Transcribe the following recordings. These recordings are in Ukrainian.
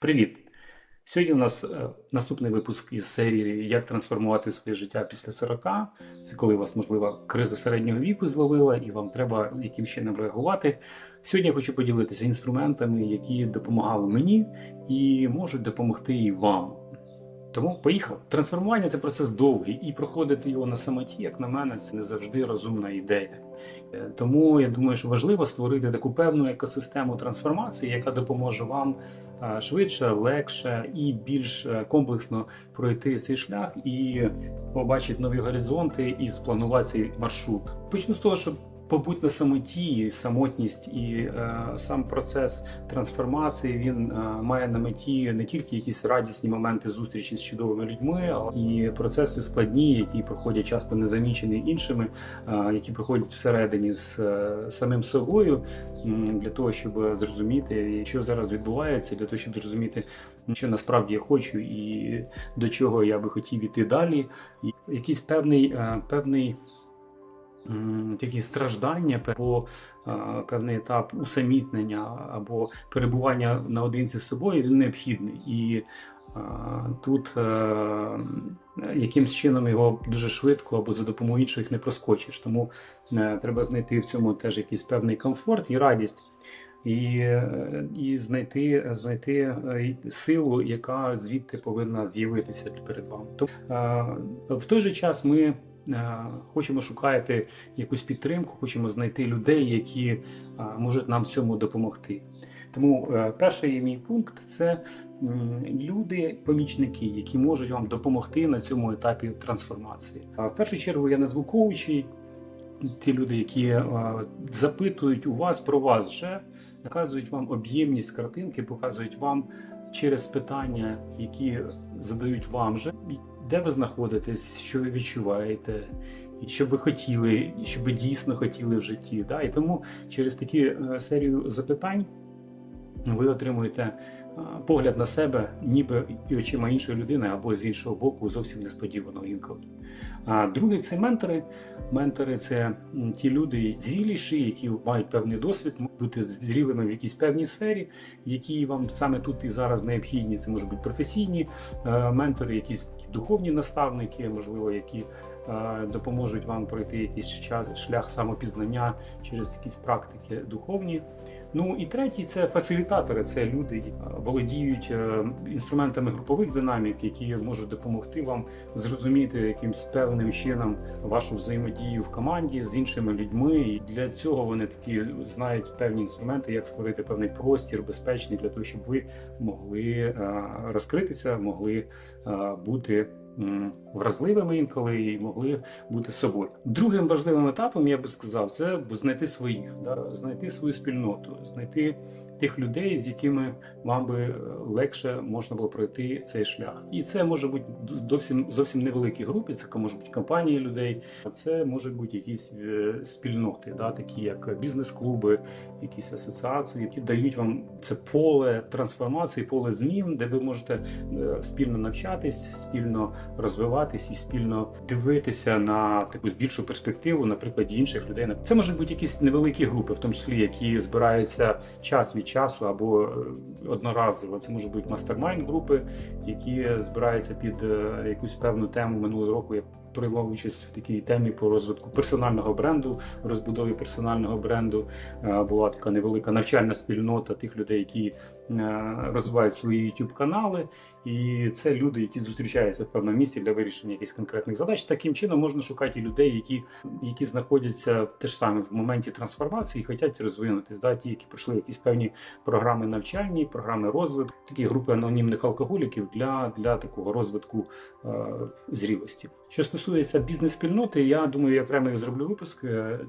Привіт! Сьогодні у нас е, наступний випуск із серії Як трансформувати своє життя після 40. Це коли вас, можливо, криза середнього віку зловила і вам треба яким чином реагувати. Сьогодні я хочу поділитися інструментами, які допомагали мені і можуть допомогти і вам. Тому поїхав. Трансформування це процес довгий, і проходити його на самоті, як на мене, це не завжди розумна ідея. Е, Тому я думаю, що важливо створити таку певну екосистему трансформації, яка допоможе вам швидше, легше і більш е, комплексно пройти цей шлях і побачити нові горизонти і спланувати цей маршрут. Почну з того, що побудь на самоті, і самотність і е, сам процес трансформації він е, має на меті не тільки якісь радісні моменти зустрічі з чудовими людьми, але і процеси складні, які проходять часто незамічені іншими, е, які проходять всередині з е, самим собою, для того, щоб зрозуміти, що зараз відбувається, для того, щоб зрозуміти, що насправді я хочу і до чого я би хотів іти далі. І якийсь певний е, певний. Такі страждання або певний етап усамітнення або перебування наодинці з собою він необхідний. І тут е, якимсь чином його дуже швидко або за допомогою інших не проскочиш. Тому е, треба знайти в цьому теж якийсь певний комфорт і радість. І, і знайти, знайти е, силу, яка звідти повинна з'явитися перед вами. Е, в той же час ми хочемо шукати якусь підтримку, хочемо знайти людей, які е, можуть нам в цьому допомогти. Тому е, перший мій пункт це люди-помічники, які можуть вам допомогти на цьому етапі трансформації. В першу чергу я назву коучі, ті люди, які е, запитують у вас про вас вже, показують вам об'ємність картинки, показують вам через питання, які задають вам же, де ви знаходитесь, що ви відчуваєте, і що ви хотіли, і що ви дійсно хотіли в житті. Да? І тому через такі е, серію запитань ви отримуєте погляд на себе, ніби і очима іншої людини, або з іншого боку, зовсім несподівано інколи. А другий це ментори. Ментори це ті люди зріліші, які мають певний досвід, бути зрілими в якійсь певній сфері, які вам саме тут і зараз необхідні. Це можуть бути професійні е, ментори, якісь духовні наставники, можливо, які допоможуть вам пройти якийсь шлях самопізнання через якісь практики духовні. Ну і третій це фасилітатори, це люди, володіють е, інструментами групових динамік, які можуть допомогти вам зрозуміти якимсь певним чином вашу взаємодію в команді з іншими людьми. І для цього вони такі знають певні інструменти, як створити певний простір безпечний для того, щоб ви могли е, розкритися, могли е, бути. Вразливими інколи і могли бути собою. Другим важливим етапом, я би сказав, це знайти своїх, да? знайти свою спільноту, знайти тих людей, з якими вам би легше можна було пройти цей шлях. І це може бути зовсім зовсім невеликі групи, це може бути компанії людей, а це можуть бути якісь е, спільноти, да? такі як бізнес-клуби, якісь асоціації, які дають вам це поле трансформації, поле змін, де ви можете е, спільно навчатись, спільно розвиватись і спільно дивитися на таку більшу перспективу, наприклад, інших людей. Це можуть бути якісь невеликі групи, в тому числі які збираються час від часу або е, одноразово. Це можуть бути мастермайн групи, які збираються під е, якусь певну тему минулого року. Приймав участь в такій темі по розвитку персонального бренду, розбудові персонального бренду. Е, Була така невелика навчальна спільнота тих людей, які е, розвивають свої youtube канали. І це люди, які зустрічаються в певному місці для вирішення якихось конкретних задач. Таким чином можна шукати і людей, які, які знаходяться теж саме в моменті трансформації і хочуть розвинутись. Да? Ті, які пройшли якісь певні програми навчальні, програми розвитку, такі групи анонімних алкоголіків для, для такого розвитку е, зрілості. Що стосується бізнес-спільноти, я думаю, я окремо зроблю випуск. е,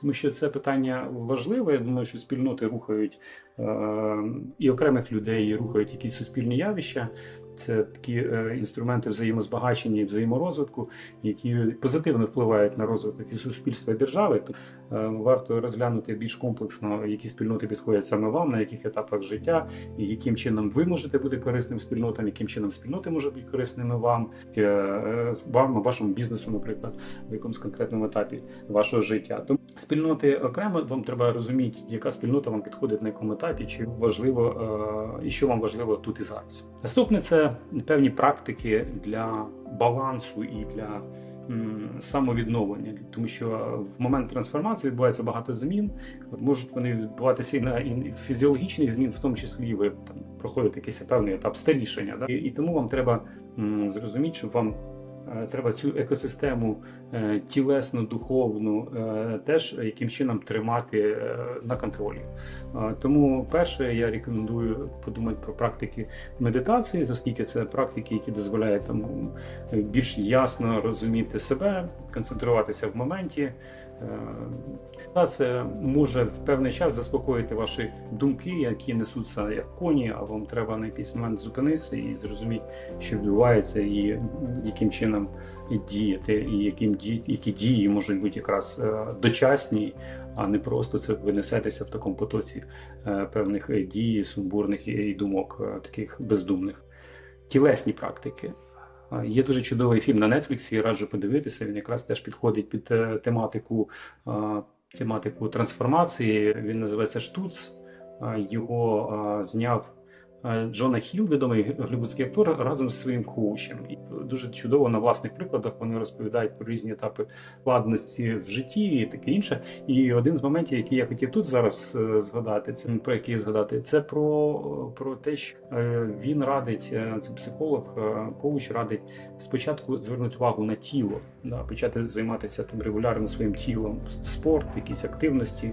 Тому що це питання важливе. Я думаю, що спільноти рухають е, і окремих людей, і рухають якісь суспільні явища. Це такі е, інструменти взаємозбагачення і взаєморозвитку, які позитивно впливають на розвиток і суспільства і держави. Е, варто розглянути більш комплексно, які спільноти підходять саме вам, на яких етапах життя, і яким чином ви можете бути корисним спільнотам, яким чином спільноти можуть бути корисними вам, е, вам, вашому бізнесу, наприклад, в якомусь конкретному етапі вашого життя. Спільноти окремо вам треба розуміти, яка спільнота вам підходить на якому етапі, чи важливо е, і що вам важливо тут і зараз. Наступне це певні практики для балансу і для самовідновлення, тому що в момент трансформації відбувається багато змін. Можуть вони відбуватися і на і фізіологічних змін, в тому числі ви там проходите якийсь певний етап старішання. Да? І, і тому вам треба зрозуміти, що вам треба цю екосистему тілесно, тілесну, духовну е, теж яким чином тримати е, на контролі. Е, Тому перше я рекомендую подумати про практики медитації, оскільки це практики, які дозволяють там більш ясно розуміти себе, концентруватися в моменті. Е, Медитація може в певний час заспокоїти ваші думки, які несуться як коні, а вам треба на якийсь момент зупинитися і зрозуміти, що відбувається, і яким чином діяти, і яким які дії можуть бути якраз е, дочасні, а не просто це ви несетеся в такому потоці е, певних дій, сумбурних і- думок, таких бездумних. Тілесні практики. А, Є дуже чудовий фільм на Нетфліксі, раджу подивитися. Він якраз теж підходить під е, тематику, тематику трансформації. Він називається Штуц. Його зняв Джона Хіл, відомий голлівудський актор, разом з своїм коучем. І дуже чудово на власних прикладах вони розповідають про різні етапи складності в житті і таке інше. І один з моментів, який я хотів тут зараз е, згадати, це про який згадати, це про, про те, що е, він радить, е, це психолог, е, коуч радить спочатку звернути увагу на тіло, да, почати займатися тим регулярно своїм тілом, спорт, якісь активності.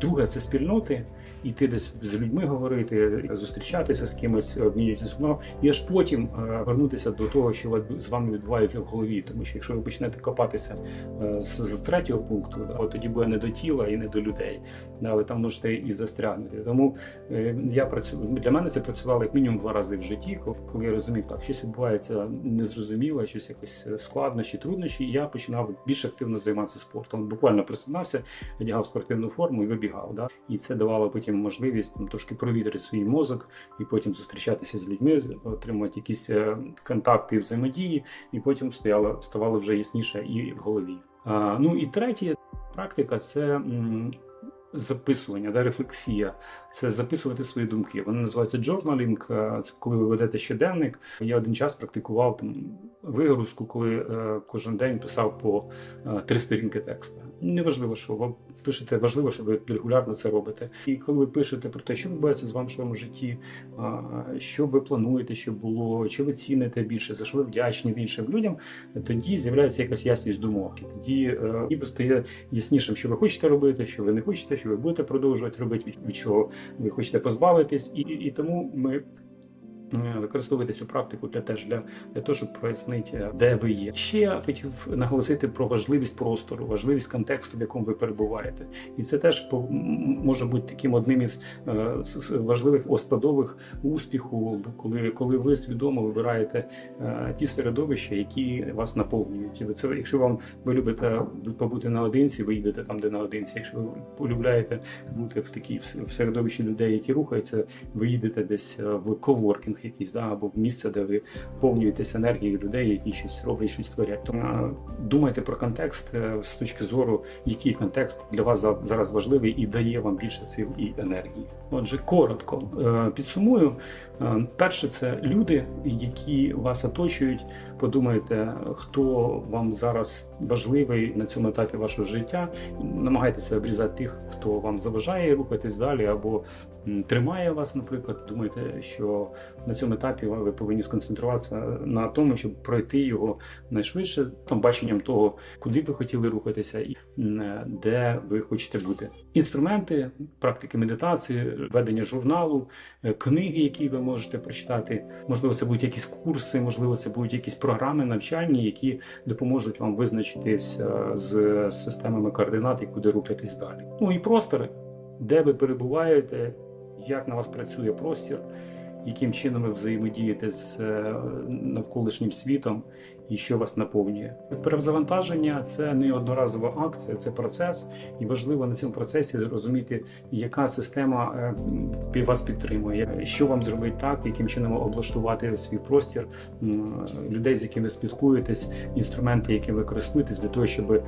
Друге це спільноти, іти десь з людьми говорити, зустрічатися з кимось, обмінюватися ну, і аж потім е, вернутися до того, що вас- з вами відбувається в голові. Тому що якщо ви почнете копатися е, з, з третього пункту, да, тоді буде не до тіла і не до людей. Ви там можете і застрягнути. Тому е, я працюю для мене це працювало як мінімум два рази в житті, коли- я розумів, так щось відбувається незрозуміло, щось якось е, складнощі, труднощі. І я починав більш активно займатися спортом. Буквально просинався, одягав спортивну форму і вибігав. Да? І це давало потім можливість там, трошки провітрити свій мозок і потім зустрічатися з людьми, отримувати якісь е, контакти і взаємодії, і потім стояло, ставало вже ясніше і в голові. А, ну і третє практика це. Записування, да, рефлексія, це записувати свої думки. Воно називається journaling, е, Це коли ви ведете щоденник. Я один час практикував там вигрузку, коли е, кожен день писав по е, три сторінки текста. Неважливо, що ви пишете, важливо, що ви регулярно це робите. І коли ви пишете про те, що відбувається з вами в своєму житті, що ви плануєте, щоб було, що ви ціните більше, за що ви вдячні іншим людям, тоді з'являється якась ясність думок. Тоді е, ніби стає яснішим, що ви хочете робити, що ви не хочете, що ви будете продовжувати робити, від чого ви хочете позбавитись, і, і тому ми. Е, Використовуйте цю практику для теж для, для того, щоб прояснити, е, де ви є. Ще я хотів наголосити про важливість простору, важливість контексту, в якому ви перебуваєте, і це теж може бути таким одним із е, важливих оскладових успіху, коли, коли ви свідомо вибираєте ті середовища, які вас наповнюють. Це якщо вам ви любите побути наодинці, ви йдете там, де наодинці. Якщо ви полюбляєте бути в такій в середовищі людей, які рухаються, ви їдете десь в коворкінг якийсь, да, або місце, де ви повнюєтесь енергією людей, які щось роблять, щось творять. Тому думайте про контекст е, з точки зору, який контекст для вас за- зараз важливий і дає вам більше сил і енергії. Отже, коротко е, підсумую. Е, Перше, це люди, які вас оточують. Подумайте, хто вам зараз важливий на цьому етапі вашого життя. Намагайтеся обрізати тих, хто вам заважає рухатись далі, або тримає вас, наприклад. Думайте, що на цьому етапі ви повинні сконцентруватися на тому, щоб пройти його найшвидше, там баченням того, куди ви хотіли рухатися і м, де ви хочете бути. Інструменти, практики медитації, ведення журналу, е, книги, які ви можете прочитати. Можливо, це будуть якісь курси, можливо, це будуть якісь програми навчальні, які допоможуть вам визначитись е, з системами координат і куди рухатись далі. Ну і простори, де ви перебуваєте, як на вас працює простір, яким чином ви взаємодієте з е, навколишнім світом і що вас наповнює. Перезавантаження це не одноразова акція, це процес, і важливо на цьому процесі розуміти, яка система е, вас підтримує, що вам зробити так, яким чином облаштувати свій простір, людей, з якими спілкуєтесь, інструменти, які ви для того, щоб е,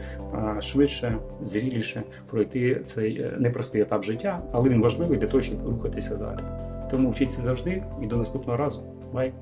швидше, зріліше пройти цей непростий етап життя, але він важливий для того, щоб рухатися далі. Тому вчіться завжди і до наступного разу. Бай!